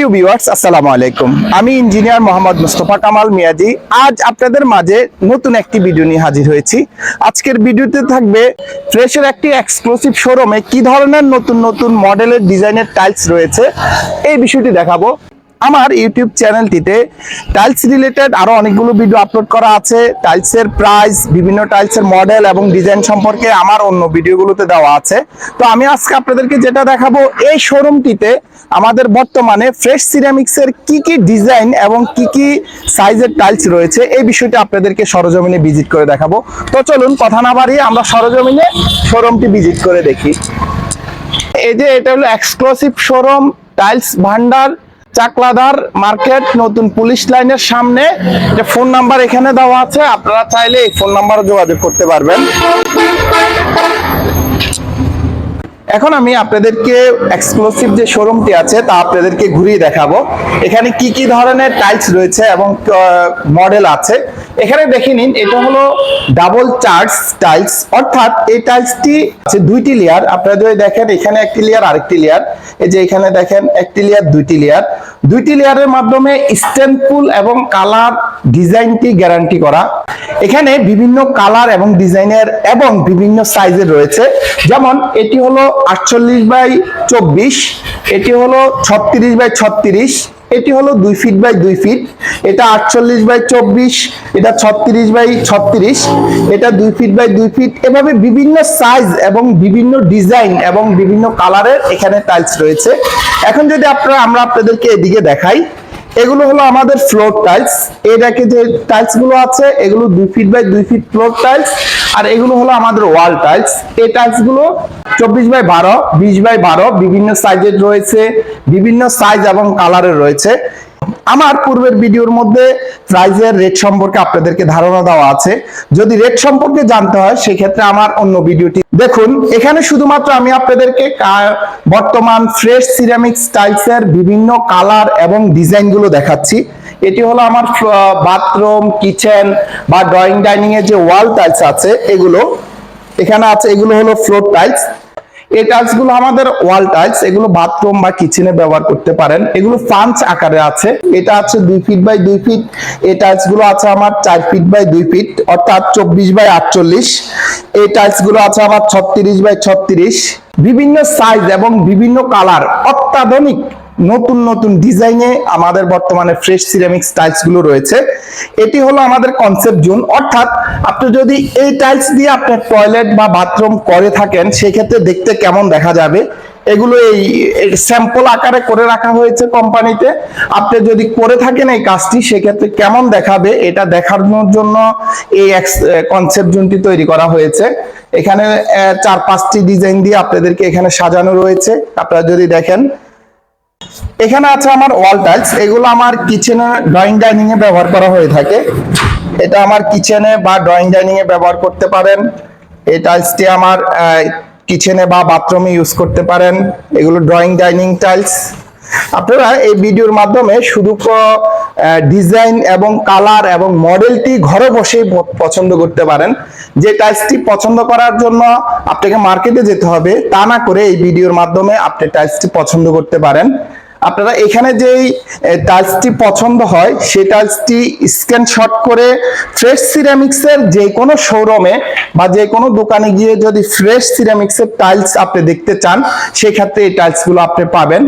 প্রিয় ভিউয়ার্স আসসালামু আলাইকুম। আমি ইঞ্জিনিয়ার মোহাম্মদ মুস্তফা কামাল মিয়াজি। আজ আপনাদের মাঝে নতুন একটি ভিডিও নিয়ে হাজির হয়েছি। আজকের ভিডিওতে থাকবে ফ্রেশের একটি এক্সক্লুসিভ শোরুমে কি ধরনের নতুন নতুন মডেলের ডিজাইনের টাইলস রয়েছে। এই বিষয়টি দেখাবো। আমার ইউটিউব চ্যানেলটিতে টাইলস রিলেটেড আরও অনেকগুলো ভিডিও আপলোড করা আছে। টাইলসের প্রাইস বিভিন্ন টাইলসের মডেল এবং ডিজাইন সম্পর্কে আমার অন্য ভিডিওগুলোতে দেওয়া আছে। তো আমি আজকে আপনাদেরকে যেটা দেখাবো, এই শোরুমটিতে আমাদের বর্তমানে ফ্রেশ সিরামিক্সের কি কি ডিজাইন এবং কি কি সাইজের টাইলস রয়েছে, এই বিষয়টা আপনাদেরকে সরজমিনে ভিজিট করে দেখাবো। তো চলুন, কথা না বাড়িয়ে আমরা সরজমিনে শোরুমটি ভিজিট করে দেখি। এই যে এটা হলো এক্সক্লুসিভ শোরুম টাইলস ভান্ডার চাকলাদার মার্কেট, নতুন পুলিশ লাইনের সামনে। যে ফোন নাম্বার এখানে দেওয়া আছে। আপনারা চাইলে এই ফোন নাম্বারে যোগাযোগ করতে পারবেন। এখন আমি আপনাদেরকে এক্সক্লুসিভ যে শোরুমটি আছে, তা আপনাদেরকে ঘুরিয়ে দেখাবো। এখানে কি কি ধরনের টাইলস রয়েছে এবং মডেল আছে। এখানে দেখে নিন, এটা হলো ডাবল চার্জ টাইলস অর্থাৎ এই টাইলসটি আছে দুইটি লেয়ার আপনারা যদি দেখেন, এখানে একটি লেয়ার আরেকটি লেয়ার এই যে এখানে দেখেন, একটি লেয়ার দুইটি লেয়ার দুইটি লেয়ারের মাধ্যমে স্ট্যান্ডফুল এবং কালার ডিজাইনটি গ্যারান্টি করা। এখানে বিভিন্ন কালার এবং ডিজাইনের এবং বিভিন্ন সাইজের রয়েছে। যেমন এটি হলো আটচল্লিশ বাই চব্বিশ, এটি হলো ছত্রিশ বাই ছত্রিশ, এটি হলো দুই ফিট বাই দুই ফিট এটা আটচল্লিশ বাই চব্বিশ, এটা ছত্রিশ বাই ছত্রিশ, এটা দুই ফিট বাই দুই ফিট এভাবে বিভিন্ন সাইজ এবং বিভিন্ন ডিজাইন এবং বিভিন্ন কালারের এখানে টাইলস রয়েছে। এখন যদি আপনারা, আমরা আপনাদেরকে এদিকে দেখাই, এগুলো হলো আমাদের ফ্লোর টাইলস এটাকে যে টাইলসগুলো আছে, এগুলো দুই ফিট বাই দুই ফিট ফ্লোর টাইলস আর এগুলো হলো আমাদের ওয়াল টাইলস এই টাইলসগুলো চব্বিশ বাই বারো, বিশ বাই বারো, বিভিন্ন সাইজের রয়েছে, বিভিন্ন সাইজ এবং কালারের রয়েছে। আমার পূর্বের ভিডিওর মধ্যে প্রাইজের রেট সম্পর্কে আপনাদেরকে ধারণা দেওয়া আছে। যদি রেট সম্পর্কে জানতে হয়, সেক্ষেত্রে আমার অন্য ভিডিওটি দেখুন। এখানে শুধুমাত্র আমি আপনাদেরকে বর্তমান ফ্রেশ সিরামিক স্টাইলসের বিভিন্ন কালার এবং ডিজাইনগুলো দেখাচ্ছি। এটি হলো আমার বাথরুম কিচেন বা ড্রয়িং ডাইনিং এর যে ওয়াল টাইলস আছে, এগুলো। এখানে আছে, এগুলো হলো ফ্লোর টাইলস এই টাইলসগুলো আমাদের ওয়াল টাইলস, এগুলো বাথরুম বা কিচেনে ব্যবহার করতে পারেন। এগুলো পাঞ্চ আকারে আছে। এটা আছে দুই ফিট বাই দুই ফিট। এই টাইলসগুলো আছে আমার চার ফিট বাই দুই ফিট, অর্থাৎ চব্বিশ বাই আটচল্লিশ। এই টাইলসগুলো আছে আমার ছত্রিশ বাই ছত্রিশ। বিভিন্ন সাইজ এবং বিভিন্ন কালার অত্যাধুনিক। নতুন নতুন ডিজাইনে আমাদের বর্তমানে ফ্রেশ সিরামিক টাইলসগুলো রয়েছে। এটি হলো আমাদের কনসেপ্ট জোন অর্থাৎ আপনি যদি এই টাইলস দিয়ে আপনার টয়লেট বা বাথরুম করে থাকেন, সেক্ষেত্রে দেখতে কেমন দেখা যাবে? এগুলো এই স্যাম্পল আকারে করে রাখা হয়েছে কোম্পানিতে আপনি যদি করে থাকেন এই কাজটি, সেক্ষেত্রে কেমন দেখাবে? এটা দেখানোর জন্য এই কনসেপ্ট জোনটি তৈরি করা হয়েছে। এখানে চার, পাঁচটি ডিজাইন দিয়ে আপনাদেরকে এখানে সাজানো রয়েছে। আপনারা যদি দেখেন এখানে আছে আমার ওয়াল টাইলস, এগুলো আমার কিচেনে ড্রয়িং ডাইনিং এ ব্যবহার করা হয়ে থাকে। এটা আমার কিচেনে বা ড্রয়িং ডাইনিং এ ব্যবহার করতে পারেন। এই টাইলসটি আমার কিচেনে বা বাথরুমে ইউজ করতে পারেন। এগুলো ড্রয়িং ডাইনিং টাইলস আপনারা এই ভিডিওর মাধ্যমে শুধু ডিজাইন এবং কালার এবং মডেলটি ঘরে বসেই পছন্দ করতে পারেন। যে টাইলসটি পছন্দ করার জন্য আপনাকে মার্কেটে যেতে হবে, তা না করে এই ভিডিওর মাধ্যমে আপনি টাইলসটি পছন্দ করতে পারেন। আপনারা এখানে যেই টাইলসটি পছন্দ হয়, সেই টাইলসটি স্ক্রিনশট করে ফ্রেশ সিরামিক্সের যে কোনো শোরুমে বা যে কোনো দোকানে গিয়ে যদি ফ্রেশ সিরামিক্সের টাইলস আপনি দেখতে চান, সেক্ষেত্রে এই টাইলসগুলো আপনি পাবেন।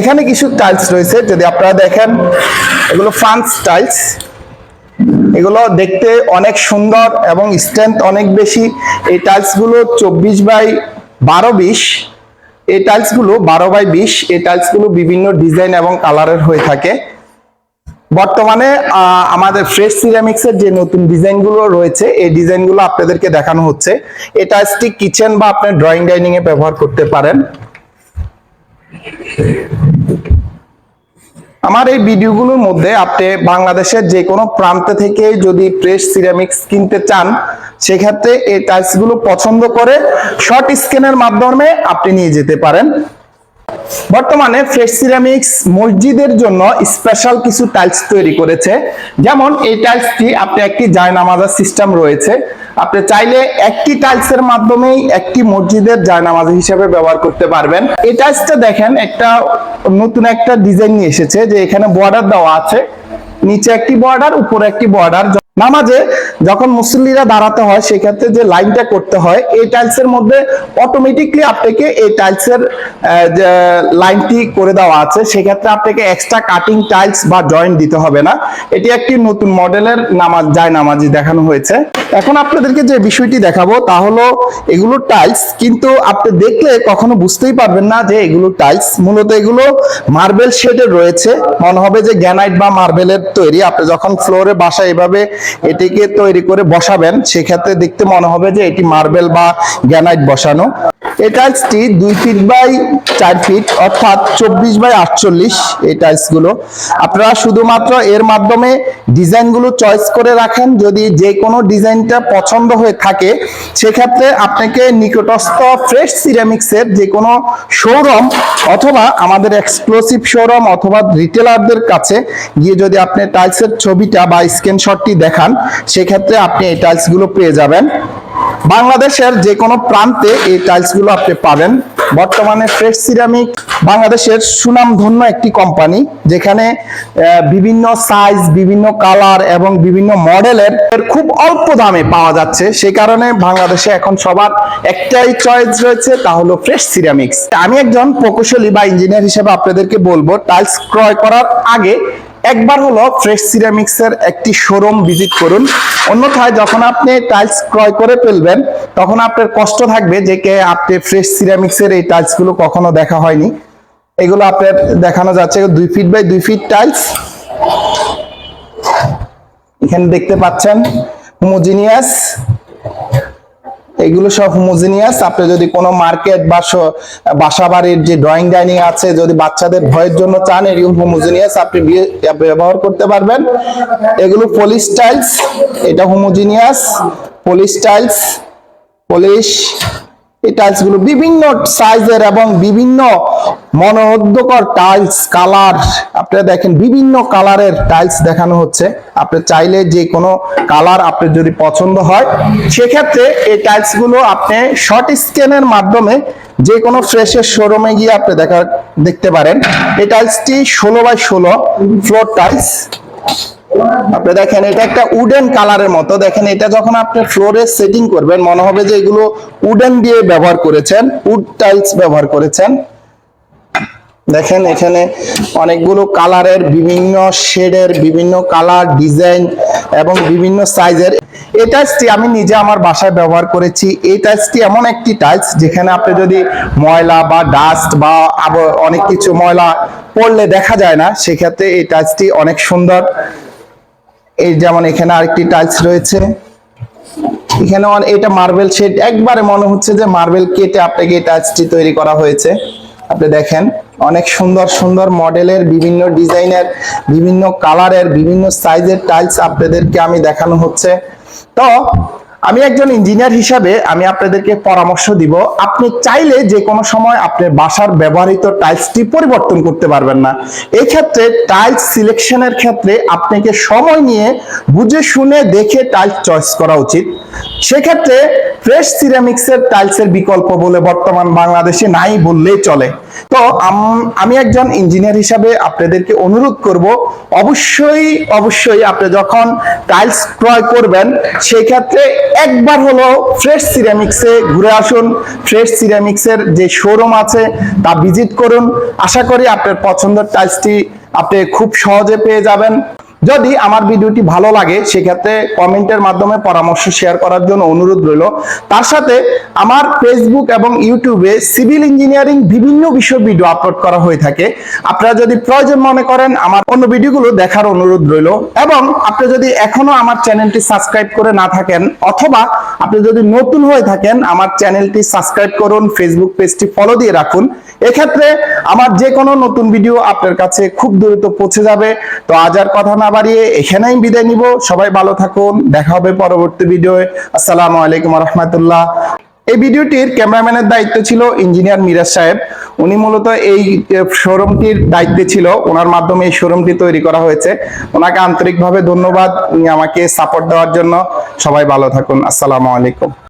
এখানে কিছু টাইলস রয়েছে, যদি আপনারা দেখেন, এগুলো ফ্রান্স টাইলস এগুলো দেখতে অনেক সুন্দর এবং স্ট্রেংথ অনেক বেশি। এই টাইলসগুলো চব্বিশ বাই বারো বিশ। এই টাইলসগুলো বারো বাই বিশ, এই টাইলসগুলো বিভিন্ন ডিজাইন এবং কালারের হয়ে থাকে। বর্তমানে আমাদের ফ্রেশ সিরামিক্সের যে নতুন ডিজাইনগুলো রয়েছে, এই ডিজাইনগুলো আপনাদেরকে দেখানো হচ্ছে। এই টাইলসটি কিচেন বা আপনার ড্রয়িং ডাইনিং এ ব্যবহার করতে পারেন। আমার এই ভিডিওগুলোর মধ্যে আপনি বাংলাদেশের যে কোনো প্রান্ত থেকে যদি প্রেস সিরামিক্স কিনতে চান, সেক্ষেত্রে এই টাইলসগুলো পছন্দ করে শর্ট স্ক্যানের মাধ্যমে আপনি নিয়ে যেতে পারেন। বর্তমানে ফ্রেশ সিরামিক্স মসজিদের জন্য স্পেশাল কিছু টাইলস তৈরি করেছে। যেমন এই টাইলসটি আপনি একটি জায়নামাজার সিস্টেম রয়েছে। আপনি চাইলে একটি টাইলসের মাধ্যমেই একটি মসজিদের জায়নামাজ হিসেবে ব্যবহার করতে পারবেন। এই টাইলসটা দেখেন একটা নতুন একটা ডিজাইন নিয়ে এসেছে যে এখানে বর্ডার দেওয়া আছে। নিচে একটি বর্ডার উপরে একটি বর্ডার নামাজে যখন মুসল্লিরা দাঁড়াতে হয়, সেক্ষেত্রে যে লাইনটা করতে হয়, এই টাইলসের মধ্যে অটোমেটিকলি আপনাকে এই টাইলসের লাইনটি করে দেওয়া আছে, সেক্ষেত্রে আপনাকে এক্সট্রা কাটিং টাইলস বা জয়েন্ট দিতে হবে না। এটি একটি নতুন মডেলের নামাজ, যায় নামাজি দেখানো হয়েছে। এখন আপনাদেরকে যে বিষয়টি দেখাবো, তা হলো এগুলো টাইলস কিন্তু আপনি দেখলে কখনো বুঝতেই পারবেন না যে এগুলো টাইলস মূলত এগুলো মার্বেল শেডের রয়েছে। মনে হবে যে গ্যানাইট বা মার্বেলের তৈরি আপনি যখন ফ্লোরে বাসা এভাবে এটিকে তৈরি করে বসাবেন, সেক্ষেত্রে দেখতে মনে হবে যে এটি মার্বেল বা গ্যানাইট বসানো। এই টাইলসটি দুই ফিট বাই চার ফিট অর্থাৎ চব্বিশ বাই আটচল্লিশ এই টাইলসগুলো আপনারা শুধুমাত্র এর মাধ্যমে ডিজাইনগুলো চয়েস করে রাখেন। যদি যে কোনো ডিজাইনটা পছন্দ হয়ে থাকে, সেক্ষেত্রে আপনাকে নিকটস্থ ফ্রেশ সিরামিক্সের যে কোনো শোরুম অথবা আমাদের এক্সক্লুসিভ শোরুম অথবা রিটেলারদের কাছে গিয়ে যদি আপনি টাইলসের ছবিটা বা স্ক্রিনশটটি দেখান, সেক্ষেত্রে আপনি এই টাইলসগুলো পেয়ে যাবেন। বাংলাদেশের যে কোনো প্রান্তে এই টাইলসগুলো আপনি পাবেন। বর্তমানে ফ্রেশ সিরামিক বাংলাদেশের সুনামধন্য একটি কোম্পানি যেখানে বিভিন্ন সাইজ বিভিন্ন কালার এবং বিভিন্ন মডেলের খুব অল্প দামে পাওয়া যাচ্ছে। সেই কারণে বাংলাদেশে এখন সবার একটাই চয়েস রয়েছে, তা হলো ফ্রেশ সিরামিক্স আমি একজন প্রকৌশলী বা ইঞ্জিনিয়ার হিসেবে আপনাদেরকে বলব টাইলস ক্রয় করার আগে একবার হলো ফ্রেশ সিরামিক্স এর একটি শোরুম ভিজিট করুন। অন্যথায় যখন আপনি টাইলস ক্রয় করে ফেলবেন, তখন আপনার কষ্ট থাকবে যে কে আপনি ফ্রেশ সিরামিক্স এর এই টাইলসগুলো কখনো দেখা হয়নি। এগুলো আপনার দেখানো যাচ্ছে দুই ফিট বাই দুই ফিট টাইলস এখানে দেখতে পাচ্ছেন হোমোজিনিয়াস এগুলো সব হোমোজিনিয়াস আপনি যদি কোনো মার্কেট বা বাসা বাড়ির যে ড্রয়িং ডাইনিং আছে, যদি বাচ্চাদের ভয়ের জন্য চান এরকম হোমোজিনিয়াস আপনি ব্যবহার করতে পারবেন। এগুলো পলিশ টাইলস এটা হোমোজিনিয়াস পলিশ টাইলস পলিশ এই টাইলসগুলো বিভিন্ন সাইজের এবং বিভিন্ন মনোমুগ্ধকর টাইলস কালার আপনারা দেখেন বিভিন্ন কালারের টাইলস দেখানো হচ্ছে। আপনি চাইলে যে কোনো কালার আপনার যদি পছন্দ হয়, সেক্ষেত্রে এই টাইলসগুলো আপনি শর্ট স্ক্যানের মাধ্যমে যে কোনো ফ্রেশের শোরুমে গিয়ে আপনি দেখা, দেখতে পারেন। এই টাইলসটি ষোলো বাই ষোলো ফ্লোর টাইলস আপনি দেখেন, এটা একটা উডেন কালারের মতো। দেখেন, এটা যখন আপনি ফ্লোরে সেটিং করবেন, মনে হবে যে এগুলো উডেন দিয়ে ব্যবহার করেছেন উড টাইলস ব্যবহার করেছেন। দেখেন, এখানে অনেকগুলো কালারের বিভিন্ন শেডের বিভিন্ন কালার ডিজাইন এবং বিভিন্ন সাইজের এই টাইলসটি আমি নিজে আমার বাসায় ব্যবহার করেছি। এই টাইলসটি এমন একটি টাইলস যেখানে আপনি যদি ময়লা বা ডাস্ট বা অনেক কিছু ময়লা পড়লে দেখা যায় না, সেক্ষেত্রে এই টাইলসটি অনেক সুন্দর। এই যেমন এখানে আরেকটি টাইলস রয়েছে। এখানে এটা মার্বেল শেড একবারে মনে হচ্ছে যে মার্বেল কেটে আপনাকে এই টাইলসটি তৈরি করা হয়েছে। আপনি দেখেন, অনেক সুন্দর সুন্দর মডেলের বিভিন্ন ডিজাইনের, বিভিন্ন কালারের বিভিন্ন সাইজের টাইলস আপনাদেরকে আমি দেখানো হচ্ছে। তো আমি একজন ইঞ্জিনিয়ার হিসাবে আমি আপনাদেরকে পরামর্শ দিব। আপনি চাইলে যে কোনো সময় আপনি বাসার ব্যবহৃত টাইলসটি পরিবর্তন করতে পারবেন না। এই ক্ষেত্রে টাইলস সিলেকশনের ক্ষেত্রে আপনাকে সময় নিয়ে বুঝে শুনে দেখে টাইলস চয়েস করা উচিত। সেক্ষেত্রে ফ্রেশ সিরামিক্সের টাইলসের বিকল্প বলে বর্তমান বাংলাদেশে নাই বললেই চলে। তো আম- একজন ইঞ্জিনিয়ার হিসাবে আপনাদেরকে অনুরোধ করব, অবশ্যই অবশ্যই আপনি যখন টাইলস ক্রয় করবেন সেই ক্ষেত্রে একবার হলো ফ্রেশ সিরামিক্সে ঘুরে আসুন। ফ্রেশ সিরামিক্সের যে শোরুম আছে, তা ভিজিট করুন। আশা করি আপনার পছন্দের টাইলসটি আপনি খুব সহজে পেয়ে যাবেন। যদি আমার ভিডিওটি ভালো লাগে, সেক্ষেত্রে কমেন্টের মাধ্যমে পরামর্শ শেয়ার করার জন্য অনুরোধ রইল। তার সাথে আমার ফেসবুক এবং ইউটিউবে সিভিল ইঞ্জিনিয়ারিং বিভিন্ন বিষয় ভিডিও আপলোড করা হয়ে থাকে। আপনারা যদি প্রয়োজন মনে করেন, আমার অন্য ভিডিওগুলো দেখার অনুরোধ রইল। এবং আপনি যদি এখনও আমার চ্যানেলটি সাবস্ক্রাইব করে না থাকেন, অথবা আপনি যদি নতুন হয়ে থাকেন, আমার চ্যানেলটি সাবস্ক্রাইব করুন ফেসবুক পেজটি ফলো দিয়ে রাখুন। এক্ষেত্রে আমার যে কোনো নতুন ভিডিও আপনার কাছে খুব দ্রুত পৌঁছে যাবে। তো আজ আর কথা না বাড়িয়ে এখানেই বিদায় নিব। সবাই ভালো থাকুন। দেখা হবে পরবর্তী ভিডিওয়ে। আসসালামু আলাইকুম রহমতুল্লাহ এই ভিডিওটির ক্যামেরাম্যানের দায়িত্ব ছিল ইঞ্জিনিয়ার মিরাজ সাহেব। উনি মূলত এই শোরুমটির দায়িত্বে ছিল। ওনার মাধ্যমে এই শোরুমটি তৈরি করা হয়েছে। ওনাকে আন্তরিকভাবে ধন্যবাদ। উনি আমাকে সাপোর্ট দেওয়ার জন্য। সবাই ভালো থাকুন। আসসালামু আলাইকুম।